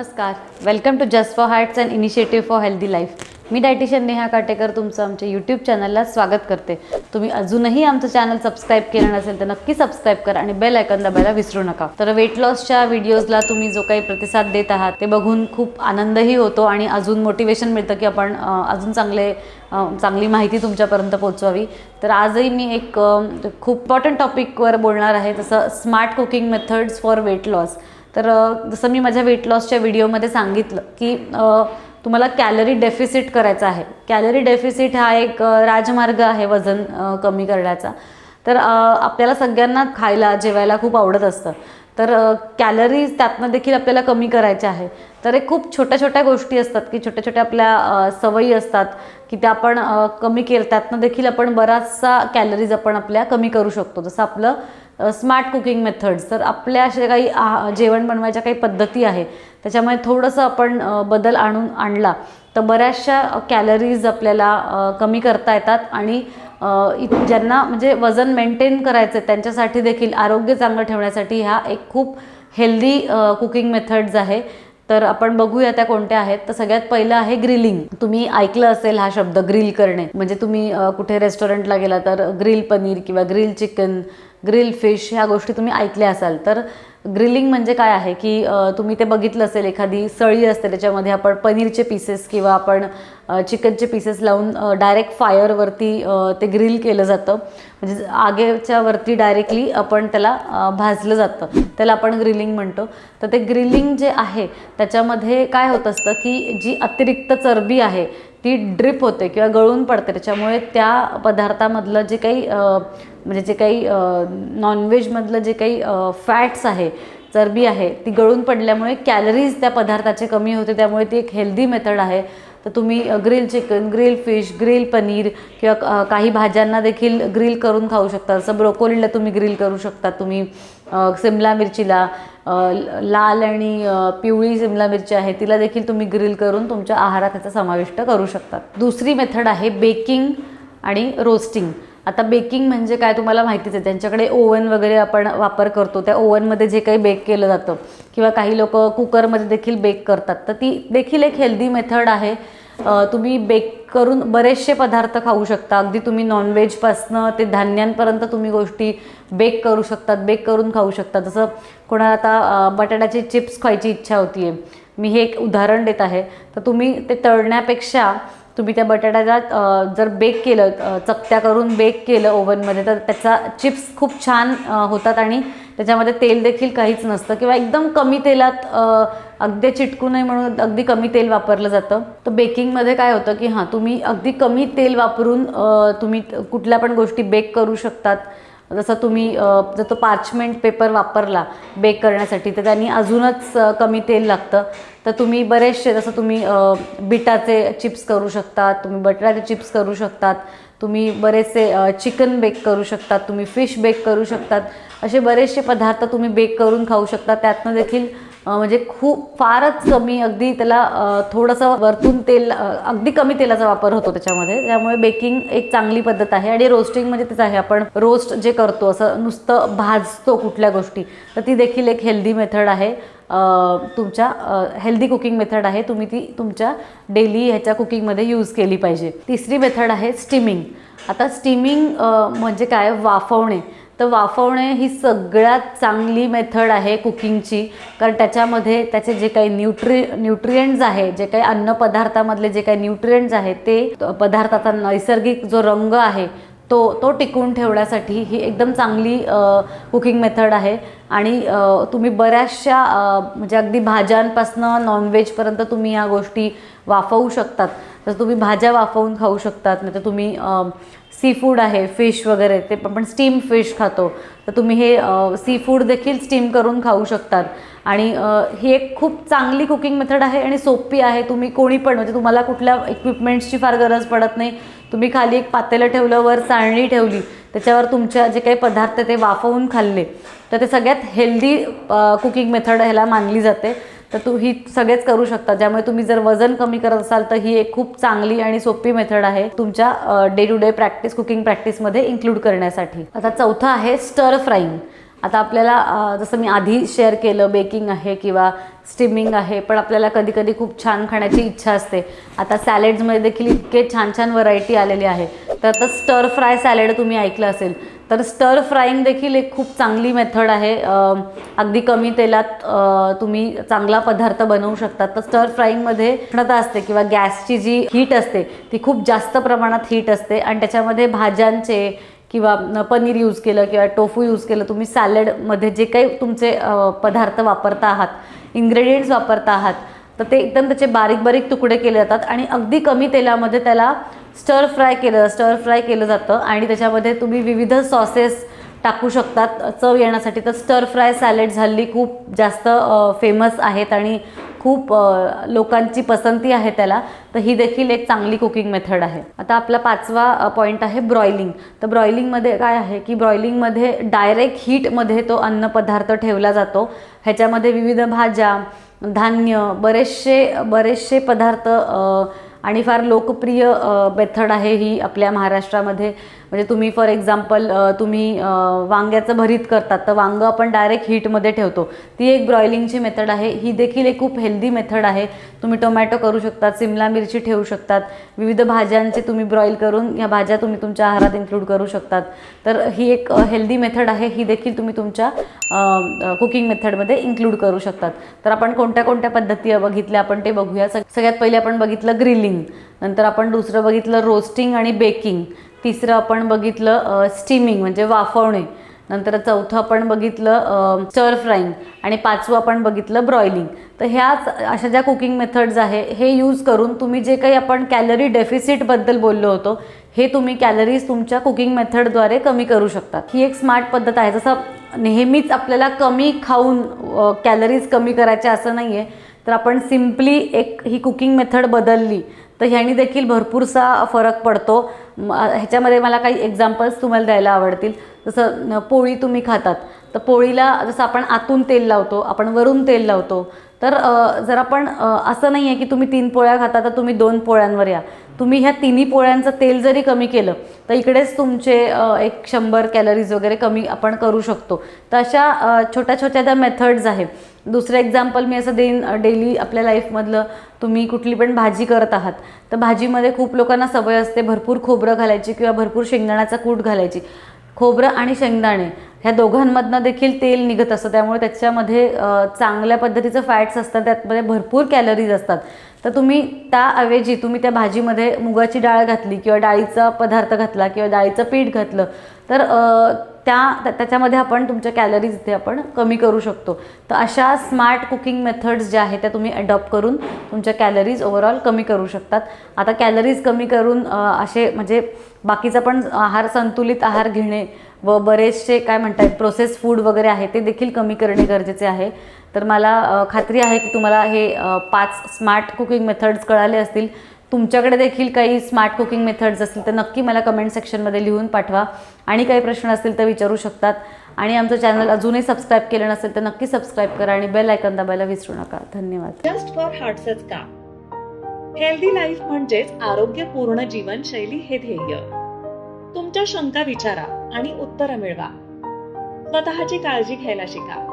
नमस्कार. Welcome to just for hearts and initiative for healthy life me dietitian Neha Katekar तुमचं आमच्या YouTube चॅनलला स्वागत करते. तुम्ही अजूनही आमचं चॅनल सबस्क्राईब केलं नसेल तर नक्की सबस्क्राईब करा आणि बेल आयकन दाबायला विसरू नका. तर वेट लॉसच्या व्हिडिओजला तुम्ही जो काही प्रतिसाद देत आहात ते बघून खूप आनंदही होतो आणि अजून मोटिवेशन मिळतं की आपण अजून चांगले चांगली माहिती तुमच्यापर्यंत पोहोचवावी. तर आजही मी एक खूप इम्पॉर्टंट टॉपिकवर बोलणार आहे तसं smart cooking methods for weight loss तर जसं मी माझ्या वेट लॉसच्या व्हिडिओमध्ये सांगितलं की तुम्हाला कॅलरी डेफिसिट करायचं आहे. कॅलरी डेफिसिट हा एक राजमार्ग आहे वजन कमी करण्याचा. तर आपल्याला सगळ्यांना खायला जेवायला खूप आवडत असतं. तर कॅलरीज त्यातनं देखील आपल्याला कमी करायच्या आहे. तर एक खूप छोट्या छोट्या गोष्टी असतात की छोट्या छोट्या आपल्या सवयी असतात की त्या आपण कमी केलं त्यातनं देखील आपण बराचसा कॅलरीज आपण आपल्या कमी करू शकतो. जसं आपलं स्मार्ट कुकिंग मेथड्स तर आपल्या अशा काही आ- जेवण बनवायच्या काही पद्धती आहे त्याच्यामुळे थोडंसं आपण बदल आणून आणला तर बऱ्याचशा कॅलरीज आपल्याला कमी करता येतात आणि ज्यांना म्हणजे वजन मेंटेन करायचं आहे त्यांच्यासाठी देखील आरोग्य चांगलं ठेवण्यासाठी ह्या एक खूप हेल्दी कुकिंग मेथड्स आहे. तर आपण बघूया त्या कोणत्या आहेत. तर सगळ्यात पहिलं आहे ग्रिलिंग तुम्ही ऐकलं असेल हा शब्द ग्रिल करणे. म्हणजे तुम्ही कुठे रेस्टॉरंटला गेला तर ग्रिल पनीर किंवा ग्रिल चिकन ग्रिल फिश ह्या गोष्टी तुम्ही ऐकल्या असाल. तर ग्रिलिंग म्हणजे काय आहे की तुम्ही ते बघितलं असेल एखादी सळी असते त्याच्यामध्ये आपण पनीरचे पीसेस किंवा आपण चिकनचे पीसेस लावून डायरेक्ट फायरवरती ते ग्रिल केलं जातं. म्हणजे आगेच्या वरती डायरेक्टली आपण त्याला भाजलं जातं. त्याला आपण ग्रिलिंग म्हणतो. तर ते ग्रिलिंग जे आहे त्याच्यामध्ये काय होत असतं की जी अतिरिक्त चरबी आहे ती ड्रिप होते किंवा गळून पडते. त्याच्यामुळे त्या पदार्थामधलं जे काही म्हणजे जे काही नॉनव्हेजमधलं जे काही फॅट्स आहे चरबी आहे ती गळून पडल्यामुळे कॅलरीज त्या पदार्थाचे कमी होते. त्यामुळे ती एक हेल्दी मेथड आहे. तर तुम्ही grill chicken grill fish grill paneer किंवा काही भाज्यांना देखील ग्रिल करून खाऊ शकता. जसं ब्रोकोलीला तुम्ही ग्रिल करू शकता. तुम्ही सिमला मिरचीला लाल आणि पिवळी सिमला मिरची आहे तिला देखील तुम्ही ग्रिल करून तुमच्या आहारात त्याचा समाविष्ट करू शकता. दुसरी मेथड आहे बेकिंग आणि रोस्टिंग. आता बेकिंग म्हणजे काय तुम्हाला माहितीच आहे. त्यांच्याकडे ओव्हन वगैरे आपण वापर करतो. त्या ओव्हनमध्ये जे काही बेक केलं जातं किंवा काही लोक कुकरमध्ये देखील बेक करतात. तर ती देखील एक हेल्दी मेथड आहे. तुम्ही बेक करून बरेचसे पदार्थ खाऊ शकता. अगदी तुम्ही नॉनव्हेजपासनं ते धान्यांपर्यंत तुम्ही गोष्टी बेक करू शकतात बेक करून खाऊ शकता जसं कोणाला आता बटाट्याचे चिप्स खायची इच्छा होती आहे मी हे एक उदाहरण देत आहे. तर तुम्ही ते तळण्यापेक्षा तुम्ही त्या बटाट्याला जर बेक केलं चकत्या करून बेक केलं ओव्हनमध्ये तर त्याचा चिप्स खूप छान होतात आणि त्याच्यामध्ये तेल देखील काहीच नसतं किंवा एकदम कमी तेलात अगदी चिटकू नये म्हणून अगदी कमी तेल वापरलं जातं. तर बेकिंगमध्ये काय होतं की हां तुम्ही अगदी कमी तेल वापरून तुम्ही कुठल्या पण गोष्टी बेक करू शकतात. जसं तुम्ही जर तो पार्चमेंट पेपर वापरला बेक करण्यासाठी तर त्यांनी अजूनच कमी तेल लागतं. तर तुम्ही बरेचसे जसं तुम्ही बिटाचे चिप्स करू शकतात तुम्ही बटाट्याचे चिप्स करू शकतात तुम्ही बरेचसे चिकन बेक करू शकतात तुम्ही फिश बेक करू शकतात असे बरेचसे पदार्थ तुम्ही बेक करून खाऊ शकता. त्यातनं देखील म्हणजे खूप फारच कमी अगदी त्याला थोडंसं वरतून तेल अगदी कमी तेलाचा वापर होतो त्याच्यामध्ये. त्यामुळे बेकिंग एक चांगली पद्धत आहे आणि रोस्टिंग म्हणजे तेच आहे. आपण रोस्ट जे करतो असं नुसतं भाजतो कुठल्या गोष्टी तर ती देखील एक हेल्दी मेथड आहे. तुमच्या हेल्दी कुकिंग मेथड आहे. तुम्ही ती तुमच्या डेली ह्याच्या कुकिंगमध्ये यूज केली पाहिजे. तिसरी मेथड आहे स्टीमिंग. आता स्टीमिंग म्हणजे काय? वाफवणे. तर वाफवणे ही सगळ्यात चांगली मेथड आहे कुकिंगची. कारण त्याच्यामध्ये त्याचे जे काही न्यूट्रि न्यूट्रियंट्स आहे जे काही अन्नपदार्थामधले जे काही न्यूट्रियंट्स आहेत ते पदार्थाचा नैसर्गिक जो रंग आहे तो तो टिकून ठेवण्यासाठी ही एकदम चांगली कुकिंग मेथड आहे. आणि तुम्ही बऱ्याचशा म्हणजे अगदी भाज्यांपासनं नॉनव्हेजपर्यंत तुम्ही या गोष्टी वाफवू शकतात. तर तुम्ही भाज्या वाफवून खाऊ शकतात. नाही तर तुम्ही सी फूड आहे फिश वगैरे ते आपण स्टीम फिश खातो. तर तुम्ही हे सी फूड देखील स्टीम करून खाऊ शकतात. आणि ही एक खूप चांगली कुकिंग मेथड आहे आणि सोपी आहे. तुम्ही कोणी पण म्हणजे तुम्हाला कुठल्या इक्विपमेंट्सची फार गरज पडत नाही. तुम्ही खाली एक पातेलं ठेवलं वर चाळणी ठेवली त्याच्यावर तुमच्या जे काही पदार्थ ते वाफवून खाल्ले तर ते सगळ्यात हेल्दी कुकिंग मेथड ह्याला मानली जाते. तर तू ही सगळेच करू शकता ज्यामुळे तुम्ही जर वजन कमी करत असाल तर ही एक खूप चांगली आणि सोपी मेथड आहे तुमच्या day to day practice cooking प्रॅक्टिसमध्ये include करण्यासाठी. आता चौथं आहे स्टर फ्राईंग आता आपल्याला जसं मी आधी शेअर केलं बेकिंग आहे किंवा स्टीमिंग आहे पण आपल्याला कधी कधी खूप छान खाण्याची इच्छा असते. आता सॅलेड्समध्ये देखील इतके छान छान व्हरायटी आलेली आहे. तर आता स्टर फ्राय सॅलेड तुम्ही ऐकलं असेल तर स्टर फ्राईंग देखील एक खूप चांगली मेथड आहे. अगदी कमी तेलात तुम्ही चांगला पदार्थ बनवू शकता. तर स्टर फ्राईंगमध्ये उष्णता असते किंवा गॅसची जी हीट असते ती खूप जास्त प्रमाणात हीट असते. आणि त्याच्यामध्ये भाज्यांचे किंवा पनीर यूज केलं किंवा टोफू यूज केलं तुम्ही सॅलडमध्ये जे काही तुमचे पदार्थ वापरता आहात इन्ग्रेडियंट्स वापरता आहात तर ते एकदम त्याचे बारीक बारीक तुकडे केले जातात आणि अगदी कमी तेलामध्ये त्याला स्टर फ्राय केलं स्टर फ्राय केलं जातं आणि त्याच्यामध्ये तुम्ही विविध सॉसेस टाकू शकतात. चव येण्यासाठी तर स्टर फ्राय सॅलेड्स हल्ली खूप जास्त फेमस आहेत आणि खूप लोकांची पसंती आहे त्याला तर ही देखील एक चांगली कुकिंग मेथड आहे. आता आपला पाचवा पॉईंट आहे ब्रॉयलिंग तर ब्रॉयलिंगमध्ये काय आहे की ब्रॉयलिंगमध्ये डायरेक्ट हीटमध्ये तो अन्नपदार्थ ठेवला जातो. ह्याच्यामध्ये विविध भाज्या धान्य बरेचसे बरेचसे पदार्थ आणि फार लोकप्रिय मेथड आहे ही आपल्या महाराष्ट्रामध्ये. म्हणजे तुम्ही फॉर एक्झाम्पल तुम्ही वांग्याचं भरीत करतात तर वांगं आपण डायरेक्ट हीटमध्ये ठेवतो. ती एक ब्रॉयलिंगची मेथड आहे. ही देखील एक खूप हेल्दी मेथड आहे. तुम्ही टोमॅटो करू शकतात सिमला मिरची ठेवू शकतात. विविध भाज्यांचे तुम्ही ब्रॉईल करून ह्या भाज्या तुम्ही तुमच्या आहारात इन्क्लूड करू शकतात. तर ही एक हेल्दी मेथड आहे. ही देखील तुम्ही तुमच्या कुकिंग मेथडमध्ये इन्क्लूड करू शकतात. तर आपण कोणत्या कोणत्या पद्धती बघितल्या आपण ते बघूया. सगळ्यात पहिले आपण बघितलं ग्रिलिंग नंतर आपण दुसरं बघितलं रोस्टिंग आणि बेकिंग तिसरं आपण बघितलं स्टीमिंग म्हणजे वाफवणे नंतर चौथं आपण बघितलं स्टर फ्राईंग आणि पाचवं आपण बघितलं ब्रॉयलिंग तर ह्याच अशा ज्या कुकिंग मेथड्स आहे हे यूज करून तुम्ही जे काही आपण कॅलरी डेफिसिटबद्दल बोललो होतो हे तुम्ही कॅलरीज तुमच्या कुकिंग मेथडद्वारे कमी करू शकता. ही एक स्मार्ट पद्धत आहे. जसं नेहमीच आपल्याला कमी खाऊन कॅलरीज कमी करायच्या असं नाही आहे तर आपण सिम्पली एक ही कुकिंग मेथड बदलली तर ह्यानी देखील भरपूरसा फरक पडतो. ह्याच्यामध्ये मला काही एक्झाम्पल्स तुम्हाला द्यायला आवडतील. जसं पोळी तुम्ही खातात. तर पोळीला जसं आपण आतून तेल लावतो आपण वरून तेल लावतो तर जर आपण असं नाही आहे की तुम्ही तीन पोळ्या खाता तर तुम्ही दोन पोळ्यांवर या. तुम्ही ह्या तिन्ही पोळ्यांचं तेल जरी कमी केलं तर इकडेच तुमचे एक शंभर कॅलरीज वगैरे कमी आपण करू शकतो. तर अशा छोट्या छोट्या त्या मेथड्स आहेत. दुसरं एक्झाम्पल मी असं देईन डेली आपल्या लाईफमधलं तुम्ही कुठली पण भाजी करत आहात तर भाजीमध्ये खूप लोकांना सवय असते भरपूर खोबरं घालायची किंवा भरपूर शेंगदाण्याचा कूट घालायची. खोबरं आणि शेंगदाणे ह्या दोघांमधनं देखील तेल निघत असतं. त्यामुळे त्याच्यामध्ये चांगल्या पद्धतीचं फॅट्स असतात त्यातमध्ये भरपूर कॅलरीज असतात. तर तुम्ही त्याऐवजी तुम्ही त्या भाजीमध्ये मुगाची डाळ घातली किंवा डाळीचा पदार्थ घातला किंवा डाळीचं पीठ घातलं तर त्या त्याच्यामध्ये आपण तुमच्या कॅलरीज इथे आपण कमी करू शकतो. तर अशा स्मार्ट कुकिंग मेथड्स ज्या आहेत त्या तुम्ही अडॉप्ट करून तुमच्या कॅलरीज ओव्हरऑल कमी करू शकतात. आता कॅलरीज कमी करून असे म्हणजे बाकीचा पण आहार संतुलित आहार घेणे व बरेचसे काय म्हणतात प्रोसेस फूड वगैरे आहे ते देखील कमी करणे गरजेचे आहे. तर मला खात्री आहे की तुम्हाला हे पाच स्मार्ट कुकिंग मेथड्स कळाले असतील. तुमच्याकडे देखील काही स्मार्ट कुकिंग मेथड्स असतील तर नक्की मला कमेंट सेक्शनमध्ये लिहून पाठवा. आणि काही प्रश्न असतील तर विचारू शकतात. आणि आमचं चॅनल अजूनही सबस्क्राईब केलं नसेल तर नक्की सबस्क्राईब करा आणि बेल आयकन दाबायला विसरू नका. धन्यवाद. जस्ट फॉर हार्ट्सच का? हेल्दी लाईफ म्हणजेच आरोग्यपूर्ण जीवनशैली हे ध्येय. तुमच्या शंका विचारा आणि उत्तरं मिळवा. स्वतःची काळजी घ्यायला शिका.